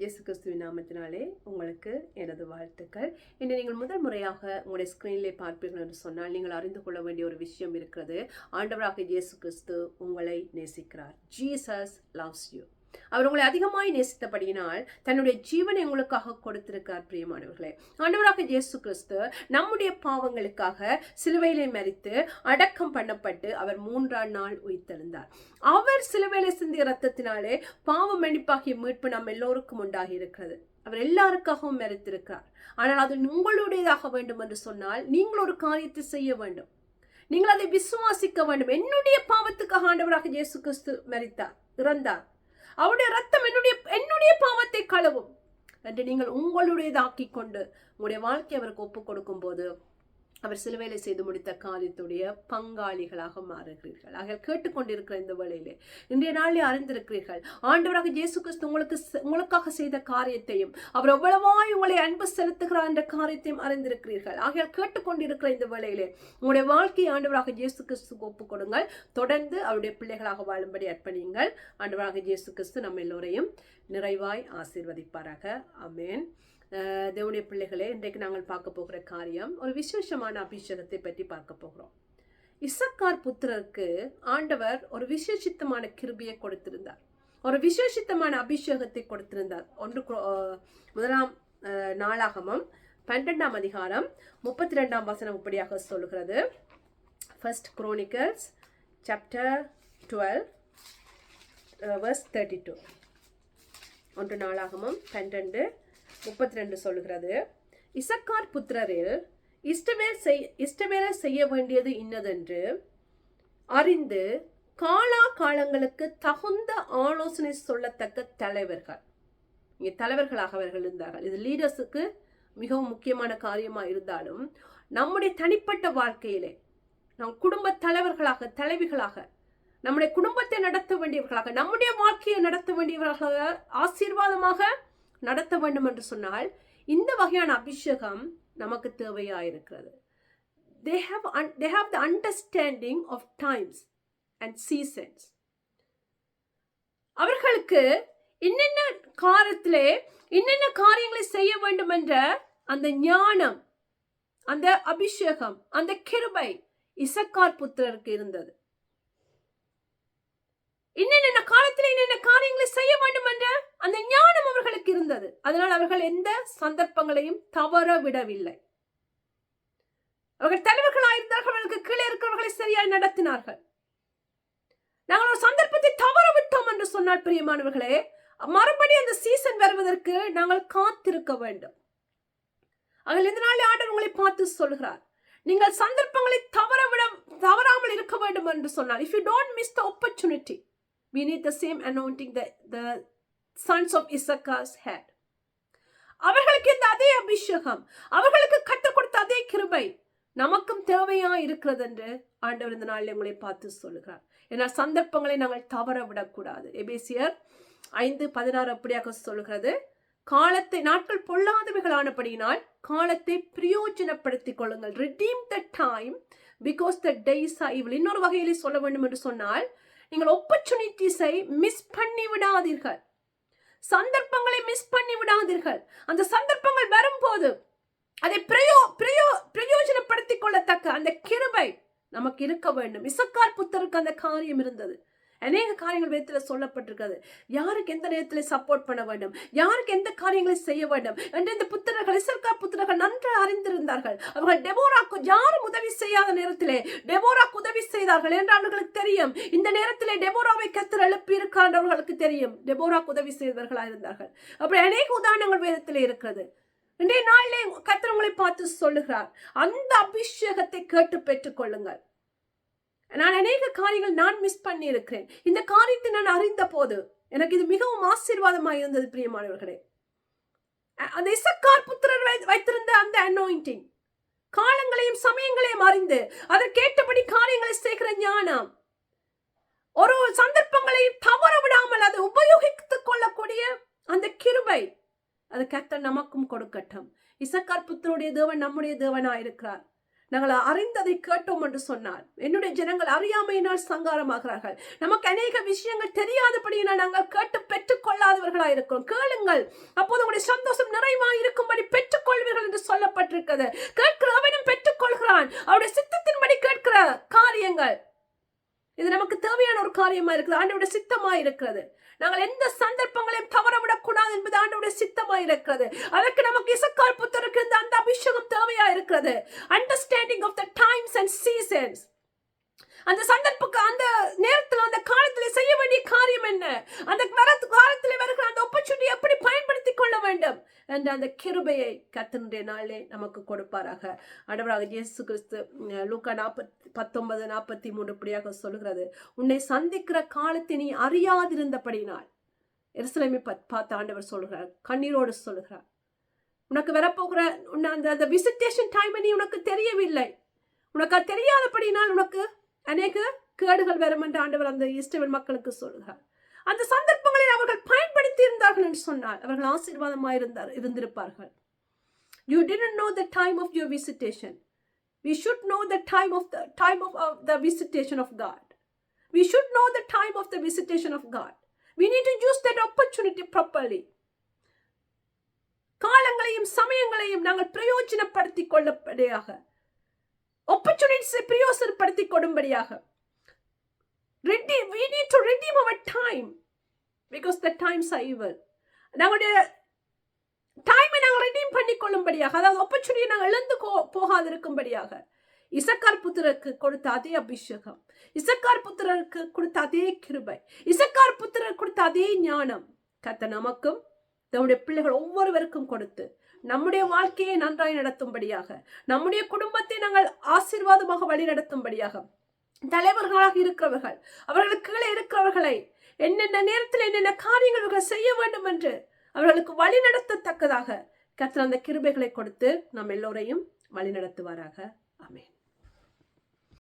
இயேசு கிறிஸ்துவின் நாமத்தினாலே உங்களுக்கு எனது வாழ்த்துக்கள். இன்று நீங்கள் முதல் முறையாக உங்களுடைய ஸ்க்ரீனிலே பார்ப்பீர்கள் என்று சொன்னால் நீங்கள் அறிந்து கொள்ள வேண்டிய ஒரு விஷயம் இருக்கிறது. ஆண்டவராக இயேசு கிறிஸ்து உங்களை நேசிக்கிறார். ஜீசஸ் லவ்ஸ் யூ அவர் உங்களை அதிகமாய் நேசித்தபடியினால் தன்னுடைய ஜீவனை உங்களுக்காக கொடுத்திருக்கார் பிரியமானவர்களே. ஆண்டவராக இயேசு கிறிஸ்து நம்முடைய பாவங்களுக்காக சிலுவையிலே மறித்து அடக்கம் பண்ணப்பட்டு அவர் மூன்றாம் நாள் உயிர்த்தெழுந்தார். அவர் சிலுவையிலே சிந்திய ரத்தத்தினாலே பாவ மன்னிப்பாகிய மீட்பு நம் எல்லோருக்கும் உண்டாகி இருக்கிறது. அவர் எல்லாருக்காகவும் மறைத்திருக்கிறார் ஆனால் அது உங்களுடையதாக வேண்டும் என்று சொன்னால் நீங்கள் ஒரு காரியத்தை செய்ய வேண்டும். நீங்கள் அதை விசுவாசிக்க வேண்டும். என்னுடைய பாவத்துக்காக ஆண்டவராக இயேசு கிறிஸ்து மறித்தார் இறந்தார். அவருடைய ரத்தம் என்னுடைய என்னுடைய பாவத்தை கழுவும் என்று நீங்கள் உங்களுடையதாக்கி கொண்டு உங்களுடைய வாழ்க்கை அவருக்கு ஒப்புக் கொடுக்கும் போது அவர் சிலுவையில செய்து முடித்த காரியத்துடைய பங்காளிகளாக மாறுகிறீர்கள். ஆக கேட்டுக்கொண்டிருக்கிற இந்த வேளையிலே இன்றைய நாளில் அறிந்திருக்கிறீர்கள். ஆண்டவராக இயேசு கிறிஸ்து உங்களுக்கு உங்களுக்காக செய்த காரியத்தையும் அவர் எவ்வளவாய் உங்களை அன்பு செலுத்துகிறார் என்ற காரியத்தையும் அறிந்திருக்கிறீர்கள். ஆகையால் கேட்டுக்கொண்டிருக்கிற இந்த வேளையிலே உங்களுடைய வாழ்க்கையை ஆண்டவராக இயேசு கிறிஸ்துக்கு ஒப்பு கொடுங்கள். தொடர்ந்து அவருடைய பிள்ளைகளாக வாழும்படி அர்ப்பணியுங்கள். ஆண்டவராக இயேசு கிறிஸ்து நம்ம எல்லோரையும் நிறைவாய் ஆசீர்வதிப்பாராக. அமேன் தேவனுடைய பிள்ளைகளே இன்றைக்கு நாங்கள் பார்க்க போகிற காரியம் ஒரு விசேஷமான அபிஷேகத்தை பற்றி பார்க்க போகிறோம். இசக்கார் புத்திரருக்கு ஆண்டவர் ஒரு விசேஷித்தமான கிருபியை கொடுத்திருந்தார். ஒரு விசேஷித்தமான அபிஷேகத்தை கொடுத்திருந்தார். ஒன்று முதலாம் நாளாகமம் பன்னெண்டாம் அதிகாரம் முப்பத்தி ரெண்டாம் வசனம் இப்படியாக சொல்லுகிறது. First chronicles chapter twelve verse thirty two ஒன்று நாளாகமம் பன்னெண்டு முப்பத்தி ரெண்டு சொல்லுகிறது. இசக்கார் புத்திரரில் இஷ்டமே செய் இஷ்டவேலை செய்ய வேண்டியது இன்னதென்று அறிந்து காலா காலங்களுக்கு தகுந்த ஆலோசனை சொல்லத்தக்க தலைவர்கள். இங்கே தலைவர்களாக அவர்கள் இருந்தார்கள். இது லீடர்ஸுக்கு மிகவும் முக்கியமான காரியமாக இருந்தாலும் நம்முடைய தனிப்பட்ட வாழ்க்கையிலே நம் குடும்ப தலைவர்களாக தலைவிகளாக நம்முடைய குடும்பத்தை நடத்த வேண்டியவர்களாக நம்முடைய வாழ்க்கையை நடத்த வேண்டியவர்களாக ஆசீர்வாதமாக நடத்த வேண்டும் என்று சொன்னால் இந்த வகையான அபிஷேகம் நமக்கு தேவையாக இருக்கிறது. They have they have the understanding of times and seasons அவர்களுக்கு என்னென்ன காலத்திலே என்னென்ன காரியங்களை செய்ய வேண்டும் என்ற அந்த ஞானம் அந்த அபிஷேகம் அந்த கிருபை இசக்கார் புத்திரருக்கு இருந்தது என்னென்ன காலத்தில் என்னென்ன காரியங்களை செய்ய வேண்டும் என்ற அந்த ஞானம் அவர்களுக்கு இருந்தது. அதனால் அவர்கள் எந்த சந்தர்ப்பங்களையும் தவற விடவில்லை அவர்கள் தலைவர்களாயிருந்தார்கள் அவர்களுக்கு கீழே இருக்கிறவர்களை சரியாய் நடத்தினார்கள். நாங்கள் ஒரு சந்தர்ப்பத்தை தவற விட்டோம் என்று சொன்னால் பிரியமானவர்களே மறுபடி அந்த சீசன் வருவதற்கு நாங்கள் காத்திருக்க வேண்டும். அவர்கள் இந்த நாள் ஆண்டவர் உங்களை பார்த்து சொல்கிறார் நீங்கள் சந்தர்ப்பங்களை தவற விட தவறாமல் இருக்க வேண்டும் என்று சொன்னால் if you don't miss the opportunity we need the same anointing the sons of Issachar's had அவர்களுக்கு இந்த அதே அபிஷேகம் அவர்களுக்கு கற்றுக் கொடுத்த அதே கிருபை நமக்கும் தேவையா இருக்கிறது என்று ஆண்டவர் இந்த நாளில் உங்களை பார்த்து சொல்லுகிறார். ஏன்னா சந்தர்ப்பங்களை நாங்கள் தவற விடக்கூடாது. எபேசியர் ஐந்து பதினாறு அப்படியாக சொல்கிறது காலத்தை நாட்கள் பொல்லாதவைகளானபடியினால் காலத்தை பிரயோஜனப்படுத்திக் கொள்ளுங்கள். Redeem the time because the days are evil இன்னொரு வகையிலே சொல்ல வேண்டும் என்று சொன்னால் நீங்கள் ஆப்பர்ச்சுனிட்டிஸை மிஸ் பண்ணி விடாதீர்கள் சந்தர்ப்பங்களை மிஸ் பண்ணி விடாதீர்கள் அந்த சந்தர்ப்பங்கள் வரும்போது அதை பிரயோ பிரயோ பிரயோஜனப்படுத்திக் கொள்ளத்தக்க அந்த கிருபை நமக்கு இருக்க வேண்டும். இசக்கார் புத்தருக்கு அந்த காரியம் இருந்தது. அநேக காரியங்கள் வேதத்தில் சொல்லப்பட்டிருக்கிறது. யாருக்கு எந்த நேரத்தில் சப்போர்ட் பண்ண வேண்டும்? யாருக்கு எந்த காரியங்களை செய்ய வேண்டும்? என்று இந்த புத்திரர்கள் இசர்கார் புத்திரர்கள் நன்றாக அறிந்திருந்தார்கள். அவர்கள் டெபோராக்கு யாரும் உதவி செய்யாத நேரத்திலே டெபோராக்கு உதவி செய்தார்கள் என்று அவர்களுக்கு தெரியும். இந்த நேரத்திலே டெபோராவை கத்தர் எழுப்பி அவர்களுக்கு தெரியும். டெபோராக்கு உதவி செய்தவர்களாக இருந்தார்கள். அப்படி அநேக உதாரணங்கள் வேதத்தில் இருக்கிறது. இன்றைய நாளிலே கத்தர் பார்த்து சொல்லுகிறார். அந்த அபிஷேகத்தை கேட்டு பெற்றுக் கொள்ளுங்கள் நான் அநேக காரியங்கள் நான் மிஸ் பண்ணியிருக்கிறேன். இந்த காரியத்தை நான் அறிந்த போது எனக்கு இது மிகவும் ஆசீர்வாதமாக இருந்தது பிரியமானவர்களே. அந்த இசக்கார் புத்திரர் வைத்திருந்த அந்த அனோயிண்டிங் காலங்களையும் சமயங்களையும் அறிந்து அதற்கேற்றபடி காரியங்களை செய்கிற ஞானம். ஒரு சந்தர்ப்பங்களை தவற விடாமல் அதை உபயோகித்துக் கொள்ளக்கூடிய அந்த கிருபை அது கத்த நமக்கும் கொடுக்கட்டும். இசக்கார் புத்தருடைய தேவன் நம்முடைய தேவனா இருக்கிறார் நாங்கள் அறிந்ததை கேட்டோம் என்று சொன்னார். என்னுடைய ஜனங்கள் அறியாமையினால் சங்காரமாகிறார்கள். நமக்கு அநேக விஷயங்கள் தெரியாதபடியினால் நாங்கள் கேட்டு பெற்றுக் கொள்ளாதவர்களாக இருக்கிறோம். கேளுங்கள். அப்போது உங்களுடைய சந்தோஷம் நிறைவாக இருக்கும்படி பெற்றுக்கொள்வீர்கள் என்று சொல்லப்பட்டிருக்கிறது. கேட்கிற அவனும் பெற்றுக்கொள்கிறான். அவருடைய சித்தத்தின்படி கேட்கிற காரியங்கள். இது நமக்கு தேவையான ஒரு காரியமா இருக்குது. ஆண்டவுடைய சித்தமா இருக்கிறது. நாங்கள் எந்த சந்தர்ப்பங்களையும் தவற விடக்கூடாது என்பது ஆண்டவுடைய சித்தமா இருக்கிறது. அதற்கு நமக்கு இசக்கால் புத்தருக்கு இந்த அந்த அபிஷேகம் தேவையா இருக்கிறது. Understanding of the times and seasons அந்த சந்தர்ப்பக்கு அந்த நேரத்தில் அந்த காலத்தில் செய்ய வேண்டிய காரியம் என்ன? அந்த வர காலத்தில் வருகிற அந்த opportunity எப்படி பயன்படுத்தி கொள்ள வேண்டும்? என்ற அந்த கிருபையை கத்தனுடைய நாளே நமக்கு கொடுப்பாராக. ஆண்டவராக இயேசு கிறிஸ்து லூக்கா நாற்பத்தி பத்தொன்பது நாற்பத்தி மூன்று இப்படியாக சொல்கிறது உன்னை சந்திக்கிற காலத்தை நீ அறியாதிருந்தபடினால் எருசலேமை பத்- பார்த்து ஆண்டவர் சொல்கிறார் கண்ணீரோடு சொல்கிறார் உனக்கு வரப்போகிற உன்னை அந்த அந்த விசிட்டேஷன் டைம் நீ உனக்கு தெரியவில்லை. உனக்கு அது தெரியாதபடினால் உனக்கு அநேக கேடுகள் வரும் என்று ஆண்டவர் அந்த இஸ்ரவேல் மக்களுக்கு சொல்கிறார் அந்த சந்தர்ப்பங்களை அவர்கள் பயன்படுத்தி இருந்தார்கள் என்று சொன்னால் அவர்கள் ஆசீர்வாதமாக இருந்தார் இருந்திருப்பார்கள் you didn't know the time of your visitation we should know the time of the time of the visitation of God we should know the time of the visitation of God we need to use that opportunity properly காலங்களையும் சமயங்களையும் நாங்கள் பிரயோஜனப்படுத்திக் கொள்ளபடியாக ஆப்பர்ச்சுனிட்டிஸை பிரயோசனப்படுத்தி கொடும்படியாக redeem we need to redeem our time because the times are evil. நாங்களுடைய டைமை நாங்கள் redeem பண்ணி கொள்ளும்படியாக அதாவது opportunity நாங்கள் இழந்து கோ- போகாதிருக்கும்படியாக இசக்கார் புத்திரருக்கு கொடுத்த அதே அபிஷேகம் இசக்கார் புத்திரருக்கு கொடுத்த அதே கிருபை இசக்கார் புத்திரர் கொடுத்த அதே ஞானம் கத்த நமக்கும் நம்முடைய பிள்ளைகள் ஒவ்வொருவருக்கும் கொடுத்து நம்முடைய வாழ்க்கையை நன்றாய் நடத்தும்படியாக நம்முடைய குடும்பத்தை நாங்கள் ஆசீர்வாதமாக வழி நடத்தும்படியாக தலைவர்களாக இருக்கிறவர்கள் அவர்களுக்கு கீழே இருக்கிறவர்களை என்னென்ன நேரத்தில் என்னென்ன காரியங்கள் இவர்கள் செய்ய வேண்டும் என்று அவர்களுக்கு வழி நடத்தத்தக்கதாக கர்த்தர் அந்த கிருபைகளை கொடுத்து நம் எல்லோரையும் வழி நடத்துவாராக அமேன்